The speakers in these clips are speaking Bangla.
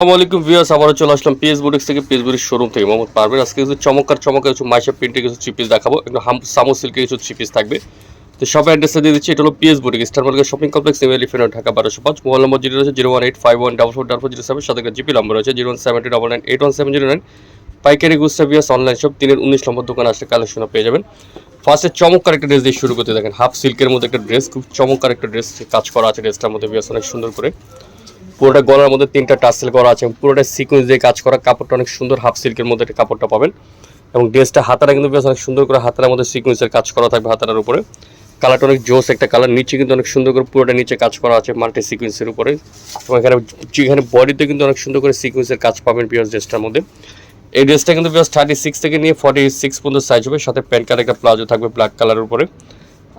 আসসালামু আলাইকুম ভিউয়ার্স, আবারও চলে আসলাম পিএস বুটিক্স থেকে, পিএস বুটিক্স শোরুম থেকে। মোহাম্মদ পারবেন আজকে কিছু চমৎকার চমৎকার কিছু মাইশা প্রিন্টে কিছু থ্রি পিস দেখাবো। একটু হাম, সামো সিল্কের কিছু থ্রি পিস থাকবে। তো সব অ্যাড্রেসে দিয়ে দিচ্ছি, এটা হলো PS boutique star market shopping complex M Elephant Dhaka, বারোশো পাঁচ। মোবাইল নম্বর জিরো রয়েছে, zero one eight five one double four double four zero seven. সাথে জিপি নম্বর রয়েছে, zero one seven two double nine, eight one seven zero nine. পাইকারি গুস্তা বিয়াস অনলাইন শপ তিনের উনিশ নম্বর দোকান আসলে কালেকশন পেয়ে যাবেন। ফার্স্টে চমৎকার একটা ড্রেস দিয়ে শুরু করতে দেখেন। হাফ সিল্কের মধ্যে একটা ড্রেস খুব চমৎকার একটা ড্রেস কাজ করা আছে ড্রেসটার মধ্যে বিয়াস অনেক সুন্দর করে। পুরোটা গলার মধ্যে তিনটা টাসেল করা আছে এবং পুরোটা সিকুয়েন্স দিয়ে কাজ করা কাপড়টা অনেক সুন্দর হাফ সিল্কের মধ্যে একটা কাপড়টা পাবেন। এবং ড্রেসটা হাতারা কিন্তু বেশ অনেক সুন্দর করে হাতার মধ্যে সিকুয়েন্সের কাজ করা থাকবে হাতারার উপরে। কালারটা অনেক জোস একটা কালার নিচে কিন্তু অনেক সুন্দর করে পুরোটা নিচে কাজ করা আছে মাল্টি সিকুয়েন্সের উপরে। এবং এখানে যেখানে বডিতে কিন্তু অনেক সুন্দর করে সিকুয়েন্সের কাজ পাবেন পিওর ড্রেসটার মধ্যে। এই ড্রেসটা কিন্তু বেশ থার্টি সিক্স থেকে নিয়ে ফর্টি সিক্স পর্যন্ত সাইজ হবে, সাথে প্যান্ট কালার একটা প্লাজো থাকবে ব্ল্যাক কালারের উপরে।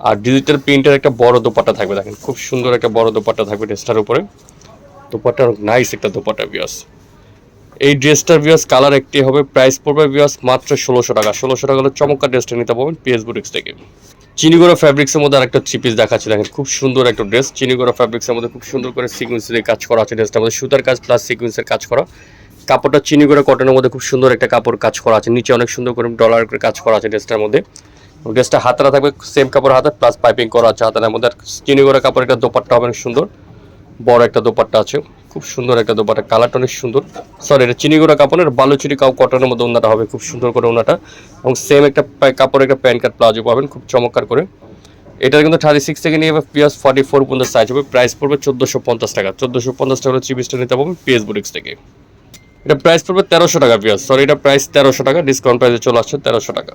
আর ডিজিটাল প্রিন্টের একটা বড় দোপাট্টা থাকবে দেখেন, খুব সুন্দর একটা বড় দোপাট্টা থাকবে ড্রেসটার উপরে। দোপাট্টা নাইস একটা দোপাট্টা বিয়াস এই ড্রেসটার বিয়াস কালার একটি হবে প্রাইস পড়বে বিয়াস মাত্র ষোলোশো টাকা। ষোলোশো টাকা হলে চমৎকার ড্রেসটা নিতে পারবেন পিএস বুটিক্স থেকে। চিনিগোড়া ফ্যাব্রিক্সের মধ্যে আরেকটা থ্রি পিস দেখাচ্ছে, দেখেন খুব সুন্দর একটা ড্রেস চিনিগোড়া ফ্যাব্রিক্সের মধ্যে খুব সুন্দর করে সিকুয়েন্স দিয়ে কাজ করা আছে ড্রেসটার মধ্যে সুতার কাজ প্লাস সিকুয়েন্সের কাজ করা। কাপড়টা চিনিগোড়া কটনের মধ্যে খুব সুন্দর একটা কাপড় কাজ করা আছে। নিচে অনেক সুন্দর করে ডলার করে কাজ করা আছে ড্রেসটার মধ্যে। ড্রেসটা হাতারা থাকবে সেম কাপড় হাতে প্লাস পাইপিং করা আছে হাতার মধ্যে। চিনিগোড়া কাপড় একটা দোপাট্টা হবে অনেক সুন্দর। বড় একটা দোপাট্টা আছে। খুব সুন্দর একটা দোপাট্টা। কালারটা অনেক সুন্দর। সরি এটা চিনিগোড়া কাপড়ের, বালুচুরি কাউ কটনের মধ্যে ওনাটা হবে। খুব সুন্দর করে ওনাটা। এবং সেম একটা কাপড়ের একটা প্যান্ট কাট প্লাজো পাবেন। খুব চমৎকার করে। এটা কিন্তু থার্টি সিক্স থেকে নিয়ে পিএস ফর্টি ফোর পর্যন্ত সাইজ হবে। প্রাইস পড়বে চোদ্দোশো পঞ্চাশ টাকা। চোদ্দোশো পঞ্চাশ টাকা চিপিসটা নিতে পারবেন পিএস বুটিক্স থেকে। এটা প্রাইস পড়বে তেরোশো টাকা পিএস সরি এটা প্রাইস তেরোশো টাকা। ডিসকাউন্ট প্রাইসে চলে আসছে তেরোশো টাকা।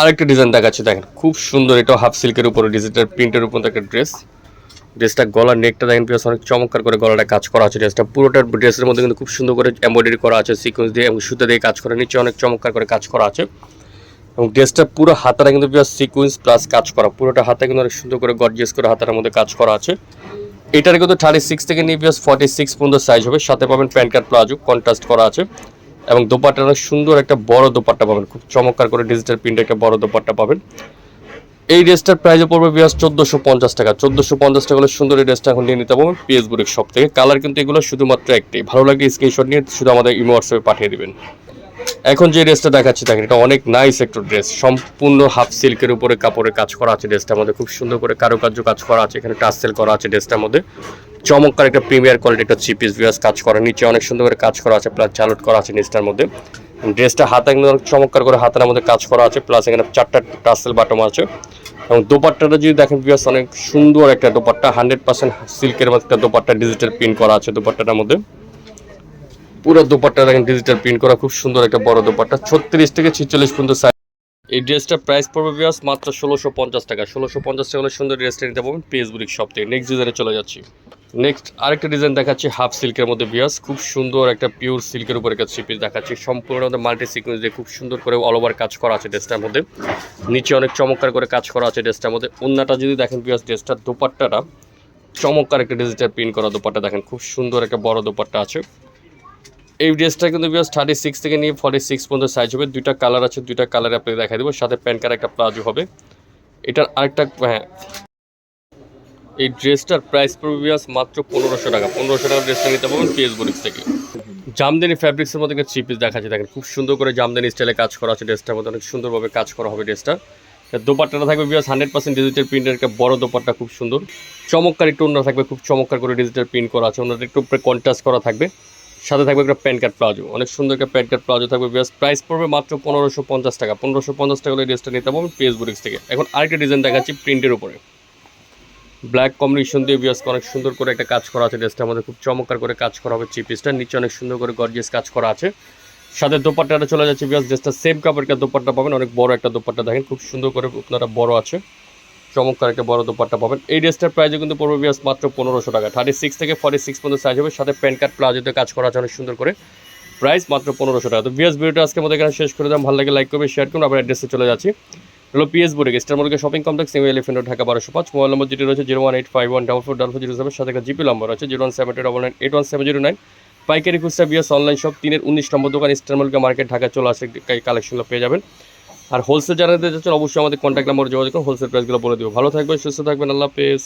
আরেকটা ডিজাইন দেখাচ্ছি, দেখেন। খুব সুন্দর এটা হাফ সিল্কের উপরে ডিজিটাল প্রিন্টের উপর একটা ড্রেস ড্রেসটা গলার নেকটা দেখেন প্লাস অনেক চমৎকার করে গলাটা কাজ করা আছে ড্রেসটা। পুরোটা ড্রেসের মধ্যে কিন্তু খুব সুন্দর করে এমব্রয়ডারি করা আছে সিকোয়েন্স দিয়ে এবং সুতো দিয়ে কাজ করা, নিচে অনেক চমৎকার করে কাজ করা আছে। এবং ড্রেসটা পুরো হাতাটা কিন্তু প্লাস সিকোয়েন্স প্লাস কাজ করা, পুরোটা হাতে কিন্তু অনেক সুন্দর করে গর্জিয়াস করে হাতার মধ্যে কাজ করা আছে। এটার কিন্তু থার্টি সিক্স থেকে নিয়ে প্লাস ফর্টি সিক্স পর্যন্ত সাইজ হবে, সাথে পাবেন প্যান্ট কার্ড প্লাজো কন্ট্রাস্ট করা আছে। এবং দোপাট্টা অনেক সুন্দর একটা বড় দোপাট্টা পাবেন, খুব চমৎকার করে ডিজিটাল প্রিন্ট একটা বড় দোপাট্টা পাবেন। এই ড্রেসটার প্রাইসে পড়বে বিয়াস চোদ্দোশো পঞ্চাশ টাকা। চোদ্দোশো পঞ্চাশ টাকা হলে সুন্দর এই ড্রেসটা এখন নিয়ে নিতে পারবেন পিএস বুড়ির শপ থেকে। কালার কিন্তু এগুলো শুধুমাত্র একটাই। ভালো লাগলে স্ক্রিনশট নিয়ে শুধু আমাদের ইমো হোয়াটসঅ্যাপে পাঠিয়ে দিবেন। এখন যে ড্রেসটা দেখাচ্ছি, দেখেন, এটা অনেক নাইস একটা ড্রেস। সম্পূর্ণ হাফ সিল্কের উপরে কাপড়ের কাজ করা আছে ড্রেসটার মধ্যে খুব সুন্দর করে কারুকার্য কাজ করা আছে। এখানে টাসেল করা আছে ড্রেসটার মধ্যে। চমৎকার একটা প্রিমিয়ার কোয়ালিটি একটা থ্রি পিস ভিউয়ার্স কাজ করা। নিচে অনেক সুন্দর করে কাজ করা আছে প্লাস চালট করা আছে নিচটার মধ্যে। ড্রেসটা হাতে অনেক চমৎকার করে হাতের মধ্যে কাজ করা আছে প্লাস এখানে চারটা টাসেল বাটম আছে। এবং দোপাট্টাটা যদি দেখেন ভিউয়ার্স অনেক সুন্দর একটা দোপাট্টা হান্ড্রেড পার্সেন্ট সিল্কের মধ্যে একটা দোপাট্টা ডিজিটাল প্রিন্ট করা আছে দোপাট্টাটার মধ্যে। পুরো দোপাট্টা দেখেন ডিজিটাল প্রিন্ট করা, খুব সুন্দর একটা বড় দোপাট্টা, ছত্রিশ থেকে ছিচল্লিশ পর্যন্ত সাইজ এই ড্রেসটার প্রাইস পড়বে বিয়াস মাত্র ষোলোশো পঞ্চাশ টাকা, ষোলোশো পঞ্চাশ টাকা হলে সুন্দর ড্রেসটা নিতে পারবেন পেসবুরিক শপ থেকে। নেক্সট ডিজাইনে চলে যাচ্ছি। নেক্সট আরেকটা ডিজাইন দেখাচ্ছি হাফ সিল্কের মধ্যে বিয়াস খুব সুন্দর একটা পিওর সিল্কের উপরে থ্রি পিস দেখাচ্ছি। সম্পূর্ণ মাল্টি সিকুয়েন্স দিয়ে খুব সুন্দর করে অল ওভার কাজ করা আছে ড্রেসটার মধ্যে। নিচে অনেক চমৎকার করে কাজ করা আছে ড্রেসটার মধ্যে। অন্যটা যদি দেখেন বিয়াস ড্রেসটার দোপাট্টাটা চমৎকার একটা ডিজিটাল প্রিন্ট করা দোপাট্টা দেখেন। খুব সুন্দর একটা বড় দোপাট্টা আছে। এই ড্রেসটা কিন্তু বিয়াস থার্টি সিক্স থেকে নিয়ে ফর্টি সিক্স পর্যন্ত সাইজ হবে। দুইটা কালার আছে, দুইটা কালারে আপনাকে দেখাই দেবো। সাথে প্যান্ট কার একটা প্লাজো হবে। এটার আরেকটা হ্যাঁ। এই ড্রেসটার প্রাইস পড়বে মাত্র পনেরোশো টাকা। পনেরোশো টাকা ড্রেসটা নিতে পারবেন পিএস থেকে। জামদানি ফ্যাব্রিক্সের মধ্যে থ্রি পিস দেখাচ্ছে, দেখেন, খুব সুন্দর করে জামদানি স্টাইলে কাজ করা আছে ড্রেসটার মধ্যে, অনেক সুন্দরভাবে কাজ করা হবে ড্রেসটা। দোপাট্টাটা থাকবে বিয়াস হান্ড্রেড পার্সেন্ট ডিজিটাল প্রিন্টের একটা বড় দোপাট্টা খুব সুন্দর। চমৎকার একটু অন্য থাকবে, খুব চমৎকার করে ডিজিটাল প্রিন্ট করা আছে অন্যটা একটু উপরে কন্ট্রাস্ট করা থাকবে। সাথে থাকবে একটা প্যান্ট কার্ড প্লাজো, অনেক সুন্দর একটা প্যান্ট কার্ড প্লাজো থাকবে বিয়াস প্রাইস পড়বে মাত্র পনেরোশো পঞ্চাশ টাকা, পনেরোশো পঞ্চাশ টাকা হলে ড্রেসটা নিতে পারবেন পিএস বুরিক্স থেকে। এখন আরেকটা ডিজাইন দেখাচ্ছি প্রিন্টের উপরে। ব্ল্যাক কম্বিনেশন দিয়ে বিয়াস অনেক সুন্দর করে একটা কাজ করা আছে ড্রেসটা আমাদের খুব চমৎকার করে কাজ করা হবে চিপিসটা নিচে অনেক সুন্দর করে গর্জিয়াস কাজ করা আছে। সাথে দোপাট্টাটা চলে যাচ্ছে বিয়াস ড্রেসটা সেম কাপড়ের একটা দোপাট্টা পাবেন, অনেক বড় একটা দোপাট্টা দেখেন, খুব সুন্দর করে আপনারা বড় আছে, চমৎকার একটা বড় দোপাট্টা পাবেন। এই ড্রেসটার প্রাইসে কিন্তু পড়বে বিয়াস মাত্র পনেরোশো টাকা। থার্টি সিক্স থেকে ফর্টি সিক্স পর্যন্ত সাইজ হবে, সাথে প্যান্ট কার্ড প্লাজোতে কাজ করা আছে অনেক সুন্দর করে। প্রাইস মাত্র পনেরোশো টাকা। তো বিয়াস ভিডিওটা আজকে আমাদের এখানে শেষ করে দাম ভালো লাগে লাইক করবে শেয়ার করুন। আবার অ্যাড্রেসে চলে যাচ্ছি। হলো পিএস বোর্ডে। Star market shopping complex new Elephant Dhaka বারোশো পাঁচ। মোবাইল নম্বর যেটি রয়েছে zero one eight five one double four double four zero seven. সাথে একটা জিপি নম্বর আছে zero one seven two double nine eight one seven zero nine. পাইকারি খুচরা বিয়াস অনলাইন শপ তিনের উনিশ নম্বর দোকান স্টার মার্কেট মার্কেট ঢাকা চলে আসে কালেকশনগুলো পেয়ে যাবেন। আর হোলসেল জানাতে চাচ্ছেন, অবশ্যই আমাদের কন্ট্যাক্ট নম্বর যোগাযোগ করুন। হোলসেল প্রাইসগুলো বলে দেবো। ভালো থাকবেন, সুস্থ থাকবেন, আল্লাহ হাফেজ।